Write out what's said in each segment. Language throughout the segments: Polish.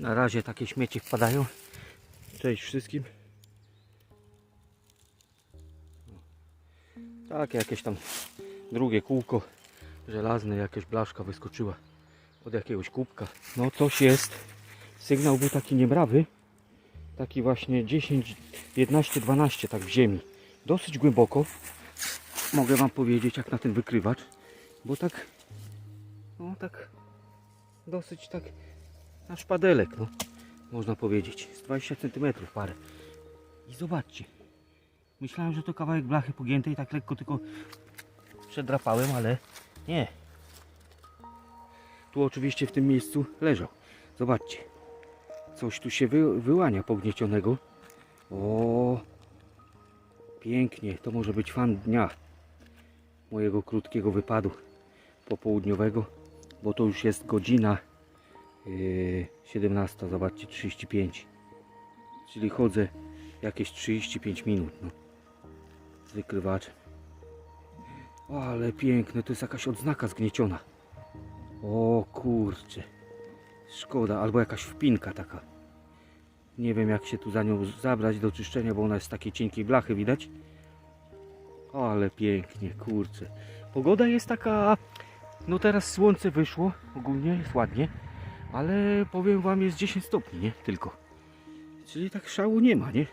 Na razie takie śmieci wpadają. Cześć wszystkim. Tak, jakieś tam drugie kółko żelazne, jakaś blaszka wyskoczyła od jakiegoś kubka. No coś jest. Sygnał był taki niebrawy. Taki właśnie 10, 11, 12 tak w ziemi. Dosyć głęboko. Mogę wam powiedzieć jak na ten wykrywacz. Bo tak, no tak, dosyć tak na szpadelek, no. Można powiedzieć. Z 20 cm parę. I zobaczcie. Myślałem, że to kawałek blachy pogiętej, tak lekko tylko przedrapałem, ale nie. Tu oczywiście w tym miejscu leżał. Zobaczcie. Coś tu się wy, wyłania pogniecionego. O, pięknie. To może być fan dnia mojego krótkiego wypadu popołudniowego, bo to już jest godzina 17, zobaczcie, 35. Czyli chodzę jakieś 35 minut. No. Z wykrywaczem. O, ale piękne, to jest jakaś odznaka zgnieciona. O kurczę. Szkoda, albo jakaś wpinka taka. Nie wiem jak się tu za nią zabrać do czyszczenia, bo ona jest z takiej cienkiej blachy widać. O, ale pięknie, kurczę. Pogoda jest taka... No teraz słońce wyszło, ogólnie jest ładnie. Ale powiem wam jest 10 stopni, nie? Tylko. Czyli tak szału nie ma, nie?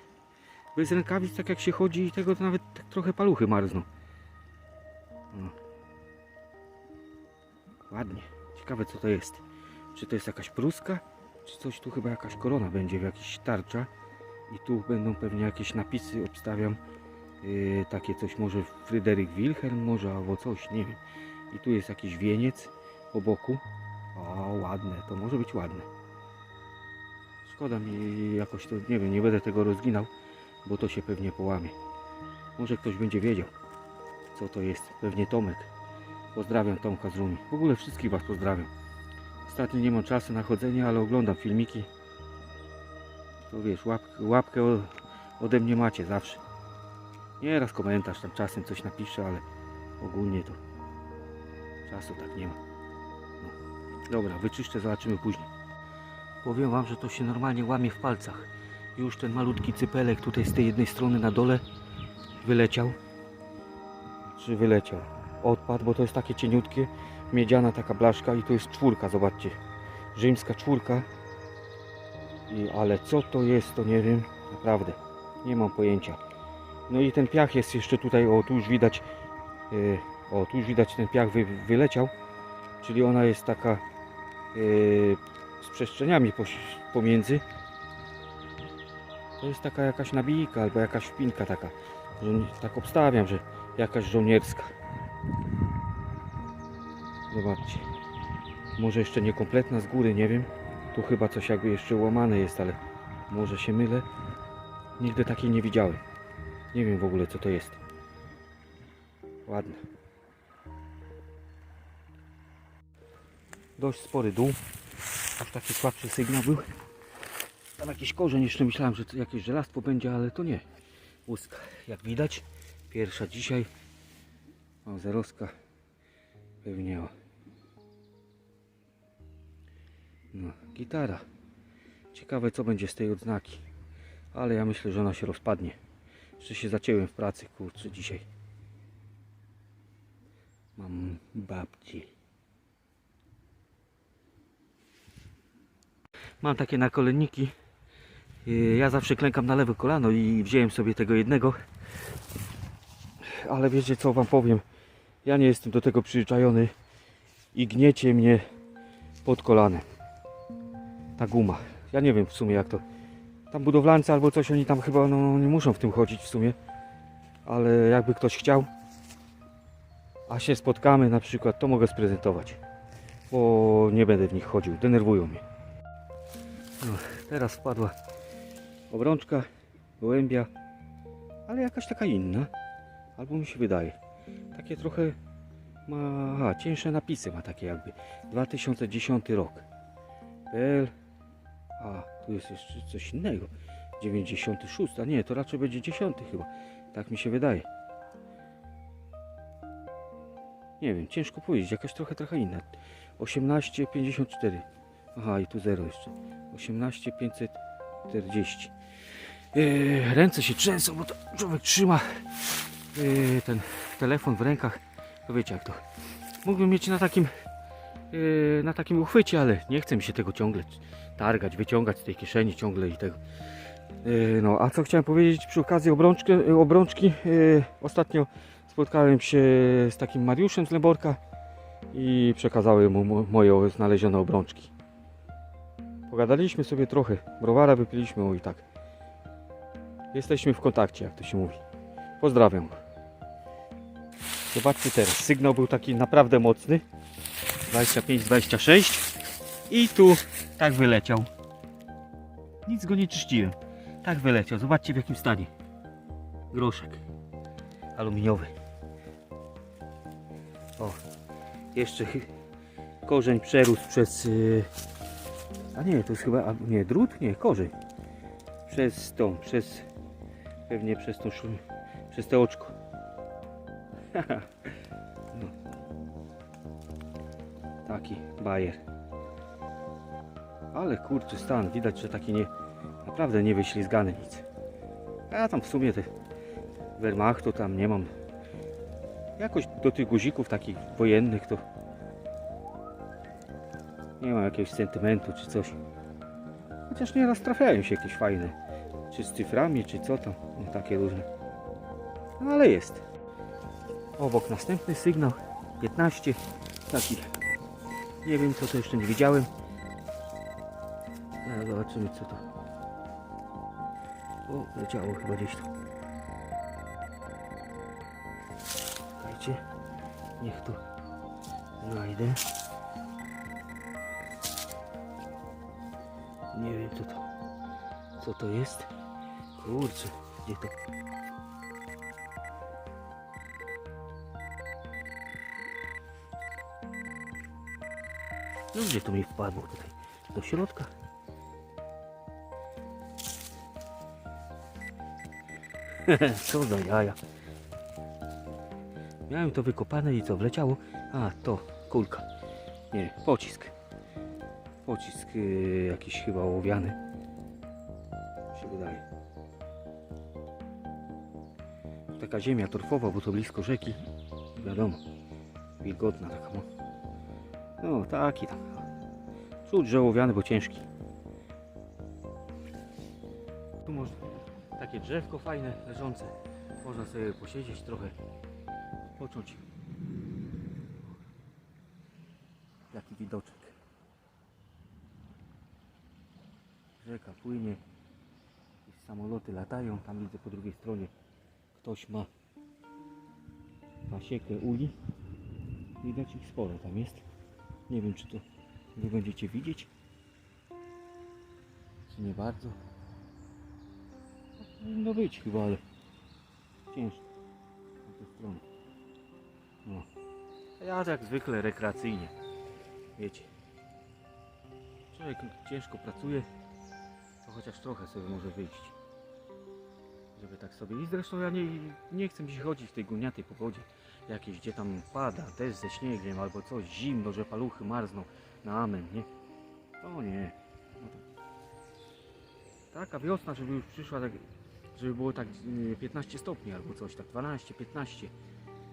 Bez rękawic, tak jak się chodzi i tego, to nawet tak trochę paluchy marzną. No. Ładnie. Ciekawe co to jest. Czy to jest jakaś pruska? Czy coś tu chyba jakaś korona będzie, w jakiś tarcza. I tu będą pewnie jakieś napisy, obstawiam. Yy, takie coś może Fryderyk Wilhelm może albo coś, nie wiem. I tu jest jakiś wieniec po boku. O, ładne, to może być ładne. Szkoda mi jakoś to, nie wiem, nie będę tego rozginał, bo to się pewnie połamie. Może ktoś będzie wiedział, co to jest. Pewnie Tomek. Pozdrawiam Tomka z Rumi. W ogóle wszystkich Was pozdrawiam. Ostatnio nie mam czasu na chodzenie, ale oglądam filmiki. To wiesz, łap, łapkę o- ode mnie macie zawsze. Nieraz komentarz tam czasem coś napiszę, ale ogólnie to czasu tak nie ma. Dobra, wyczyszczę, zobaczymy później. Powiem Wam, że to się normalnie łamie w palcach. Już ten malutki cypelek tutaj z tej jednej strony na dole wyleciał. Czy wyleciał? Odpadł, bo to jest takie cieniutkie, miedziana taka blaszka i to jest czwórka, zobaczcie. Rzymska czwórka. I, ale co to jest, to nie wiem. Naprawdę, nie mam pojęcia. No i ten piach jest jeszcze tutaj, o tu już widać, yy, o tu już widać ten piach wy, wyleciał. Czyli ona jest taka z przestrzeniami pomiędzy. To jest taka jakaś nabijka albo jakaś wpinka taka. Tak obstawiam, że jakaś żołnierska. Zobaczcie. Może jeszcze niekompletna z góry, nie wiem. Tu chyba coś jakby jeszcze łamane jest, ale może się mylę. Nigdy takiej nie widziałem. Nie wiem w ogóle co to jest. Ładne. Dość spory dół. Już taki słabszy sygnał był. Tam jakiś korzeń jeszcze myślałem, że jakieś żelastwo będzie, ale to nie. Łuska. Jak widać, pierwsza dzisiaj. O, zerowska. Pewnie o. No, gitara. Ciekawe co będzie z tej odznaki. Ale ja myślę, że ona się rozpadnie. Jeszcze się zacięłem w pracy, kurczę, dzisiaj. Mam babci. Mam takie nakolenniki. Yy, Ja zawsze klękam na lewe kolano i wziąłem sobie tego jednego. Ale wiecie co wam powiem? Ja nie jestem do tego przyzwyczajony i gniecie mnie pod kolanem. Ta guma. Ja nie wiem w sumie jak to. Tam budowlańcy albo coś, oni tam chyba no, nie muszą w tym chodzić w sumie. Ale jakby ktoś chciał, a się spotkamy na przykład, to mogę sprezentować. Bo nie będę w nich chodził, denerwują mnie. No, teraz wpadła obrączka, gołębia, ale jakaś taka inna. Albo mi się wydaje. Takie trochę ma, aha, cięższe napisy ma takie jakby. 2010 rok. PL. A, tu jest jeszcze coś innego. 96, a nie, to raczej będzie 10 chyba. Tak mi się wydaje. Nie wiem, ciężko powiedzieć, jakaś trochę trochę inna. 1854. Aha, i tu 0 jeszcze. 18 540. Yy, ręce się trzęsą, bo to człowiek trzyma yy, ten telefon w rękach. To wiecie jak to. Mógłbym mieć na takim yy, na takim uchwycie, ale nie chcę mi się tego ciągle targać, wyciągać z tej kieszeni ciągle i tego. Yy, no, a co chciałem powiedzieć przy okazji obrączki, obrączki. Yy, ostatnio spotkałem się z takim Mariuszem z Leborka i przekazałem mu mo- moje znalezione obrączki. Pogadaliśmy sobie trochę, browara wypiliśmy o i tak. Jesteśmy w kontakcie, jak to się mówi. Pozdrawiam. Zobaczcie teraz, sygnał był taki naprawdę mocny. 25-26 i tu tak wyleciał. Nic go nie czyściłem. Tak wyleciał. Zobaczcie w jakim stanie. Groszek aluminiowy. O, jeszcze korzeń przerósł przez. A nie, to jest chyba. a Nie, drut? Nie, korzeń. Przez tą, przez. Pewnie przez tą. szl- Przez te oczko. no. Taki bajer. Ale kurczę stan, widać, że taki nie. Naprawdę nie wyślizgany nic. A tam w sumie te Wehrmachtu tam nie mam. Jakoś do tych guzików takich wojennych to nie mam jakiegoś sentymentu czy coś. Chociaż nieraz trafiają się jakieś fajne. Czy z cyframi, czy co tam. No, takie różne. No, ale jest. Obok następny sygnał. 15. Taki. Nie wiem co to jeszcze nie widziałem. No, zobaczymy co to. O, leciało chyba gdzieś tu. Czekajcie. Niech tu znajdę. Co to jest? Kurczę, gdzie to? No gdzie to mi wpadło tutaj? Do środka? Co za jaja. Miałem to wykopane i co, wleciało? A, to kulka. Nie, pocisk. Pocisk yy, jakiś chyba ołowiany. Taka ziemia torfowa, bo to blisko rzeki. Wiadomo. Wilgotna taka. No, no taki tam. Czuć, że ołowiany, bo ciężki. Tu można takie drzewko fajne, leżące. Można sobie posiedzieć trochę, poczuć. Jaki widoczek. Rzeka płynie, samoloty latają, tam widzę po drugiej stronie ktoś ma pasiekę uli. Widać ich sporo tam jest. Nie wiem czy to wy będziecie widzieć, czy nie bardzo. Powinno być chyba, ale ciężko. Na tę stronę. No. Ja jak zwykle rekreacyjnie. Wiecie. Człowiek ciężko pracuje, to chociaż trochę sobie może wyjść. Tak sobie. I zresztą ja nie, nie chcę mi chodzić w tej gówniatej pogodzie. Jakieś gdzie tam pada, też ze śniegiem albo coś, zimno, że paluchy marzną. Na amen, nie? O nie. No to... Taka wiosna, żeby już przyszła tak żeby było tak y, 15 stopni albo coś, tak 12, 15.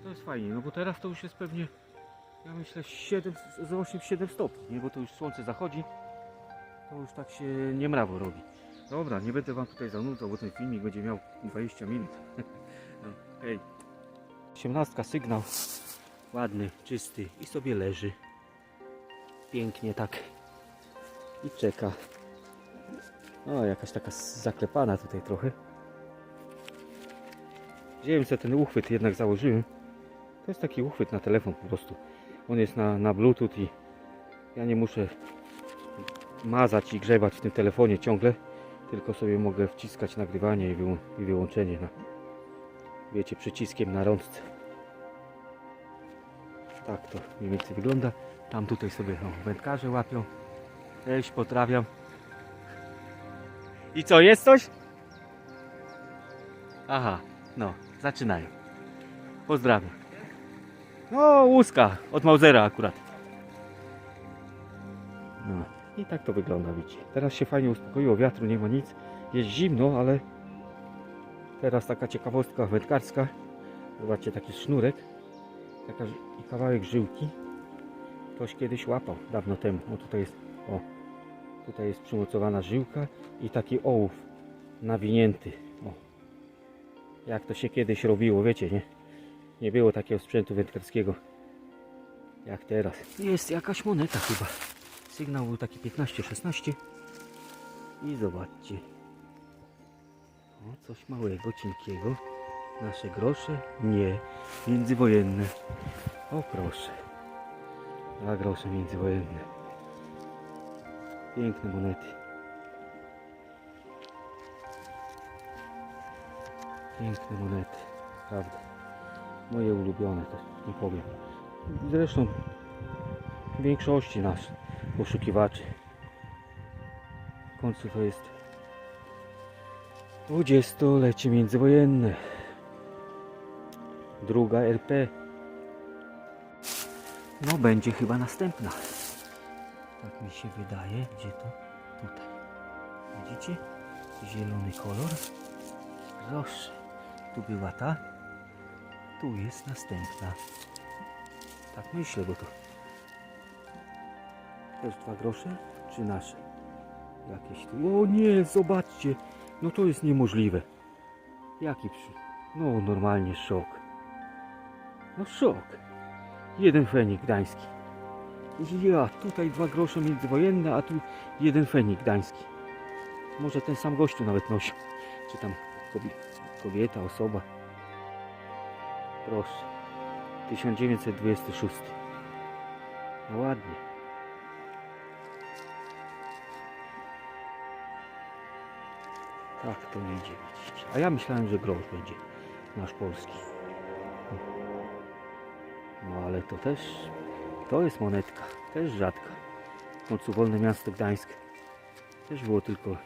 To jest fajnie, no bo teraz to już jest pewnie, ja myślę 7, z 8-7 stopni, nie? bo to już słońce zachodzi, to już tak się nie mrawo robi. Dobra, nie będę wam tutaj zanudzał, bo ten filmik będzie miał 20 minut. no, hej. 18 sygnał, ładny, czysty i sobie leży. Pięknie tak. I czeka. O, jakaś taka zaklepana tutaj trochę. Wziąłem sobie ten uchwyt, jednak założyłem. To jest taki uchwyt na telefon po prostu. On jest na, na bluetooth i ja nie muszę mazać i grzebać w tym telefonie ciągle. Tylko sobie mogę wciskać nagrywanie i, i wyłączenie na, wiecie, przyciskiem na rączce. Tak to mniej więcej wygląda. Tam tutaj sobie o, wędkarze łapią. Cześć, potrafiam. I co, jest coś? Aha, no, zaczynają. Pozdrawiam. No, łuska od Mausera akurat. I tak to wygląda, widzicie. Teraz się fajnie uspokoiło, wiatru nie ma nic. Jest zimno, ale teraz taka ciekawostka wędkarska. Zobaczcie, taki sznurek taka, i kawałek żyłki. Ktoś kiedyś łapał, dawno temu. O, tutaj jest, o, tutaj jest przymocowana żyłka i taki ołów nawinięty. O. Jak to się kiedyś robiło, wiecie, nie? Nie było takiego sprzętu wędkarskiego jak teraz. Jest jakaś moneta chyba. Sygnał był taki 15-16. I zobaczcie. O, coś małego, cienkiego. Nasze grosze? Nie. Międzywojenne. O proszę. Dwa grosze międzywojenne. Piękne monety. Piękne monety. Prawda. Moje ulubione, to nie powiem. Zresztą w większości nasz poszukiwaczy. W końcu to jest dwudziestolecie międzywojenne. Druga RP. No będzie chyba następna. Tak mi się wydaje. Gdzie to? Tutaj. Widzicie? Zielony kolor. Proszę. Tu była ta. Tu jest następna. Tak myślę, bo to też dwa grosze, czy nasze? Jakieś tu. O nie, zobaczcie. No to jest niemożliwe. Jaki przy... No normalnie szok. No szok. Jeden fenik gdański. Ja, tutaj dwa grosze międzywojenne, a tu jeden fenik gdański. Może ten sam gościu nawet nosił. Czy tam kobie- kobieta, osoba. Proszę. 1926. No ładnie. Tak to idzie, widzicie. A ja myślałem, że grosz będzie nasz polski. No ale to też, to jest monetka, też rzadka. W końcu wolne miasto Gdańsk też było tylko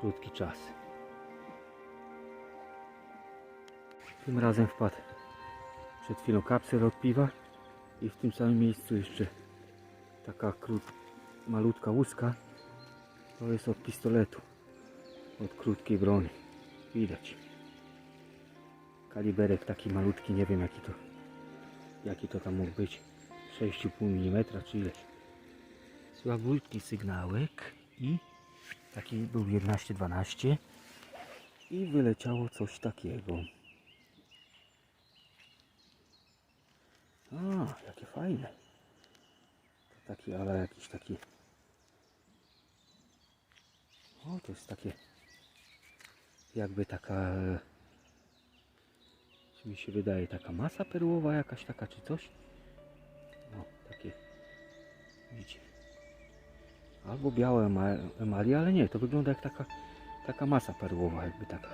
krótki czas. Tym razem wpadł przed chwilą kapsel od piwa i w tym samym miejscu jeszcze taka krót, malutka łuska. To jest od pistoletu, od krótkiej broni. Widać. Kaliberek taki malutki, nie wiem jaki to, jaki to tam mógł być. 6,5 mm czy ileś. Słabutki sygnałek i taki był 11-12 i wyleciało coś takiego. A, jakie fajne. To taki, ale jakiś taki. O, to jest takie. Jakby taka. e, Czy mi się wydaje, taka masa perłowa jakaś taka, czy coś? No, takie. Widzicie. Albo białe ema- emalie, ale nie, to wygląda jak taka, taka masa perłowa, jakby taka.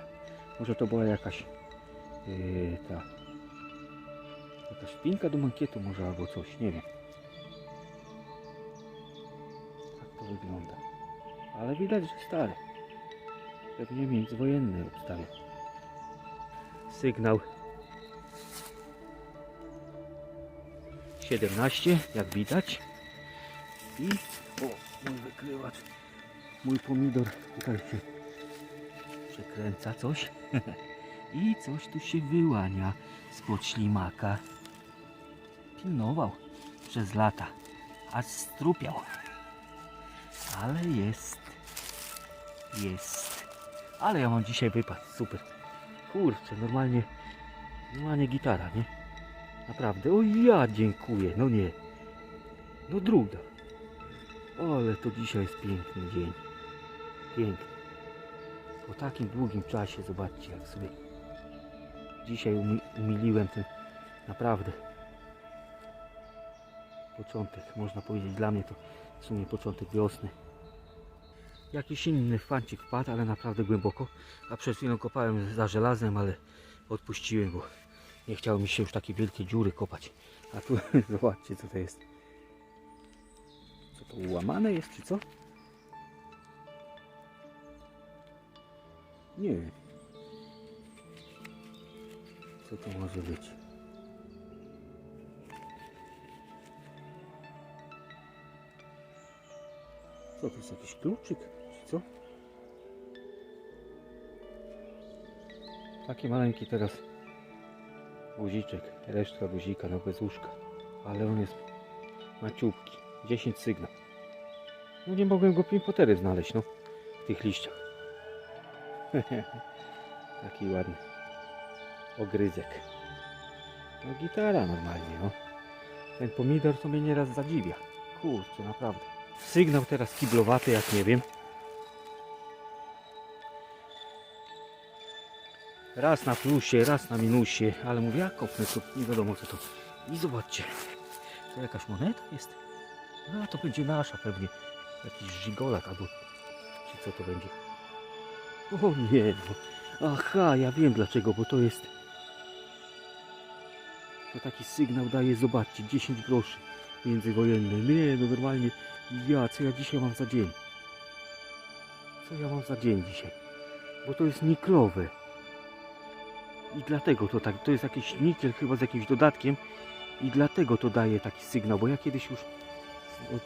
Może to była jakaś. Yy, ta. Jakaś szpinka do mankietu może albo coś, nie wiem. Tak to wygląda. Ale widać, że stary. Pewnie międzywojenny obstawia. Sygnał 17, jak widać. I o, mój wykrywacz, mój pomidor tutaj się przekręca coś. I coś tu się wyłania spod ślimaka. Pilnował przez lata, aż strupiał. Ale jest. Jest. Ale ja mam dzisiaj wypad, super. Kurczę, normalnie, normalnie gitara, nie? Naprawdę, o ja dziękuję, no nie. No druga. Ale to dzisiaj jest piękny dzień. Piękny. Po takim długim czasie, zobaczcie jak sobie dzisiaj umi umiliłem ten naprawdę początek, można powiedzieć dla mnie to w sumie początek wiosny. Jakiś inny fancik wpadł, ale naprawdę głęboko. A przed chwilą kopałem za żelazem, ale odpuściłem, bo nie chciało mi się już takie wielkie dziury kopać. A tu zobaczcie co to jest. Co to ułamane jest czy co? Nie wiem. Co to może być? Co to jest jakiś kluczyk? Co? Taki maleńki teraz guziczek, resztka guzika, no bez łóżka. Ale on jest maciupki. 10 sygnał. No nie mogłem go pimpotery znaleźć, no. W tych liściach. Taki ładny. Ogryzek. No gitara normalnie, no. Ten pomidor to mnie nieraz zadziwia. Kurczę, naprawdę. Sygnał teraz kiblowaty, jak nie wiem. Raz na plusie, raz na minusie, ale mówię, jak kopnę, to nie wiadomo co to. I zobaczcie, to jakaś moneta jest. No to będzie nasza pewnie. Jakiś żigolak albo... Czy co to będzie? O nie, no. Aha, ja wiem dlaczego, bo to jest... To taki sygnał daje, zobaczcie, 10 groszy międzywojenny. Nie, no normalnie, ja, co ja dzisiaj mam za dzień? Co ja mam za dzień dzisiaj? Bo to jest niklowe. I dlatego to tak, to jest jakiś nikiel chyba z jakimś dodatkiem i dlatego to daje taki sygnał, bo ja kiedyś już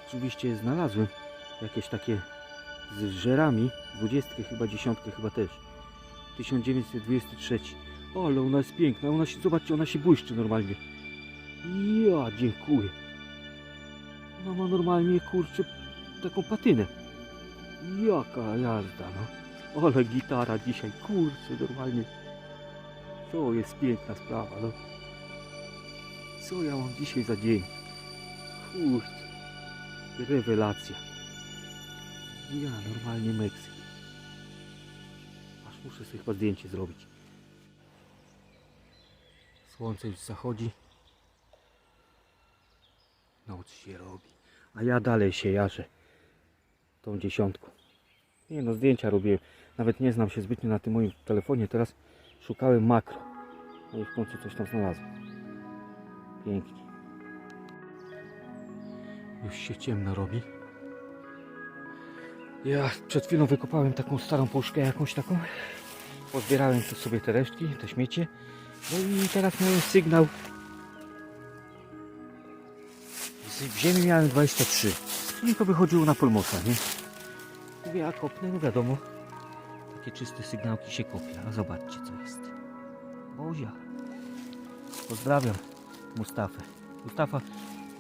oczywiście znalazłem jakieś takie z żerami, dwudziestkę chyba, dziesiątkę chyba też. 1923. O, ale ona jest piękna, ona się, zobaczcie, ona się błyszczy normalnie. Ja, dziękuję. Ona ma normalnie, kurczę, taką patynę. Jaka jazda, no. Ale gitara dzisiaj, kurczę, normalnie. To jest piękna sprawa, no. Co ja mam dzisiaj za dzień? Kurczę. Rewelacja. Ja, normalnie Meksyk. Aż muszę sobie chyba zdjęcie zrobić. Słońce już zachodzi. Noc się robi. A ja dalej się jarzę. Tą dziesiątką. Nie no, zdjęcia robię. Nawet nie znam się zbytnio na tym moim telefonie. Teraz szukałem makro. No i w końcu coś tam znalazłem. Pięknie. Już się ciemno robi. Ja przed chwilą wykopałem taką starą puszkę jakąś taką. Pozbierałem tu sobie te resztki, te śmiecie. No i teraz miałem sygnał. W ziemi miałem 23. No i to wychodziło na polmosa, nie? Mówię, ja kopnę, no wiadomo. Takie czyste sygnałki się kopie. A zobaczcie co jest. Bozia. Pozdrawiam Mustafę. Mustafa,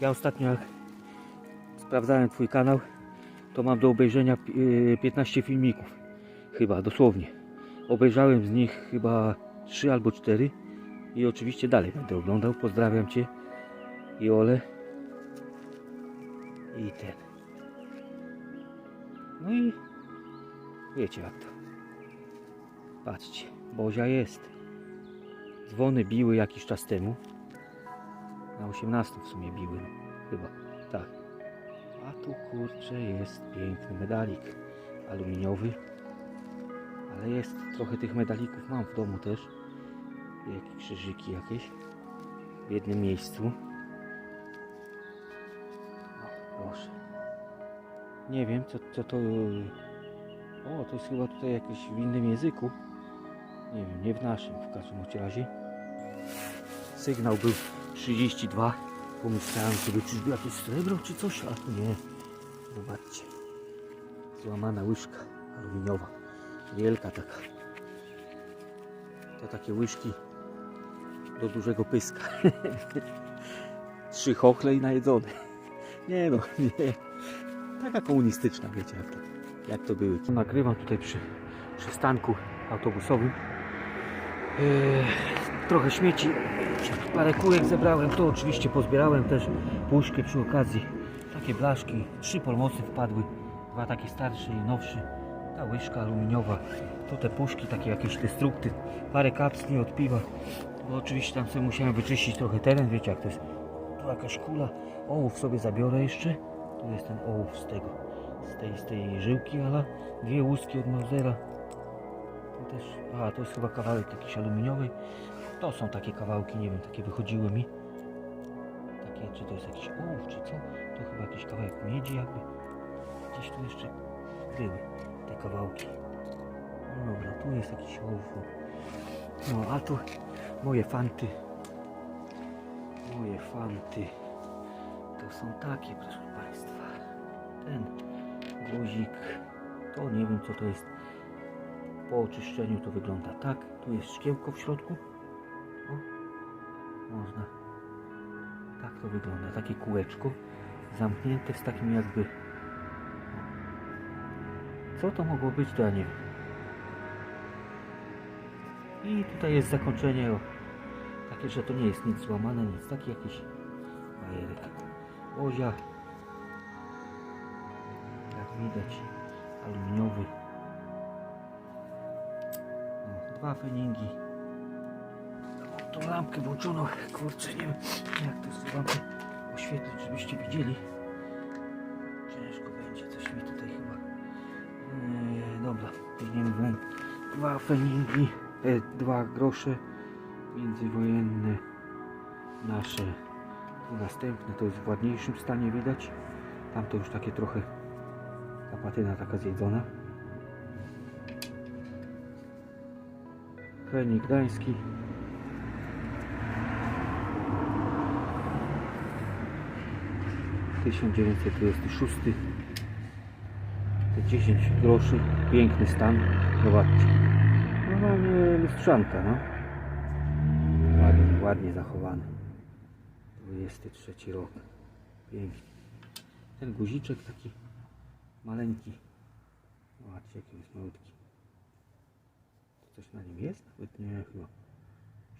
ja ostatnio jak sprawdzałem Twój kanał, to mam do obejrzenia pi- yy, 15 filmików. Chyba, dosłownie. Obejrzałem z nich chyba 3 albo 4 i oczywiście dalej będę oglądał. Pozdrawiam Cię i Ole i ten. No i wiecie jak to. Patrzcie, Bozia jest. Dzwony biły jakiś czas temu. Na 18 w sumie biły, chyba. Tak. A tu kurczę jest piękny medalik aluminiowy. Ale jest trochę tych medalików mam w domu też. Jakieś krzyżyki jakieś. W jednym miejscu. O, proszę. Nie wiem co, co to... O, to jest chyba tutaj jakieś w innym języku. Nie wiem, nie w naszym w każdym razie. Sygnał był 32. Pomyślałem sobie, czyżby jakieś srebro czy coś, a nie. Zobaczcie. Złamana łyżka aluminiowa. Wielka taka. To takie łyżki do dużego pyska. Trzy chochle i najedzone. Nie no, nie. Taka komunistyczna, wiecie jak to, jak to były. Nagrywam tutaj przy przystanku autobusowym. Eee, trochę śmieci, parę kółek zebrałem, to oczywiście pozbierałem też puszkę przy okazji. Takie blaszki, trzy polmosy wpadły, dwa takie starsze i nowsze. Ta łyżka aluminiowa, to te puszki, takie jakieś destrukty, parę kapsli od piwa. Bo oczywiście tam sobie musiałem wyczyścić trochę teren, wiecie jak to jest. Tu jakaś kula, ołów sobie zabiorę jeszcze. Tu jest ten ołów z tego, z tej, z tej żyłki, ale dwie łuski od Mausera. Też, a to jest chyba kawałek jakiś aluminiowy. To są takie kawałki, nie wiem, takie wychodziły mi. Takie, czy to jest jakiś ołów, czy co? To chyba jakiś kawałek miedzi jakby. Gdzieś tu jeszcze były te kawałki. No dobra, tu jest jakiś ołów. No, a tu moje fanty. Moje fanty. To są takie, proszę Państwa. Ten Guzik. To nie wiem co to jest. Po oczyszczeniu to wygląda tak. Tu jest szkiełko w środku. O, można. Tak to wygląda. Takie kółeczko zamknięte z takim jakby. Co to mogło być, to ja nie wiem. I tutaj jest zakończenie. O, takie, że to nie jest nic złamane, nic. Taki jakiś bajerek. Ozia. Jak widać, aluminiowy. Dwa feningi. Tą lampkę włączoną. Kurczę, nie wiem jak to z lampy oświetlić, żebyście widzieli. Ciężko będzie, coś mi tutaj chyba. Eee, dobra, weźmiemy w. Dwa feningi, e, dwa grosze międzywojenne nasze. Następne to jest w ładniejszym stanie widać. Tam to już takie trochę ta patyna taka zjedzona. Fenik Gdański. Tysiąc dziewięćset trzydziesty szósty. Te 10 groszy, piękny stan. Zobaczcie. Normalnie lustrzanka, no. Ładnie, ładnie zachowany. 23 rok. Pięknie. Ten guziczek taki maleńki. Zobaczcie, jaki jest malutki. Coś na nim jest? Nawet nie, chyba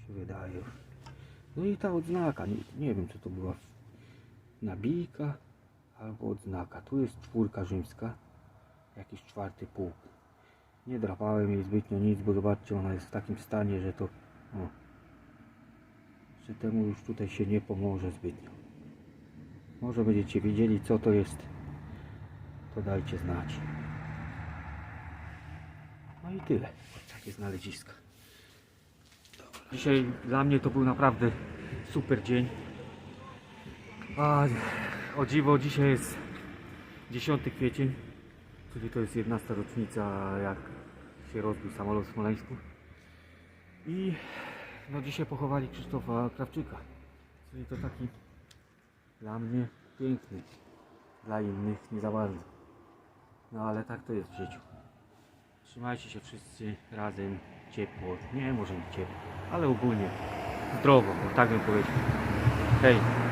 się wydaje. No i ta odznaka, nie, nie wiem co to była. Nabijka albo odznaka. Tu jest czwórka rzymska. Jakiś czwarty pułk. Nie drapałem jej zbytnio nic, bo zobaczcie, ona jest w takim stanie, że to... O, że temu już tutaj się nie pomoże zbytnio. Może będziecie wiedzieli co to jest, to dajcie znać. No i tyle. Takie znaleziska. Dzisiaj dla mnie to był naprawdę super dzień. A, o dziwo, dzisiaj jest 10 kwiecień, czyli to jest 11 rocznica jak się rozbił samolot w Smoleńsku. I no dzisiaj pochowali Krzysztofa Krawczyka. Czyli to taki dla mnie piękny, dla innych nie za bardzo. No ale tak to jest w życiu. Trzymajcie się wszyscy razem, ciepło, nie może nie ciepło, ale ogólnie zdrowo, tak bym powiedział. Hej!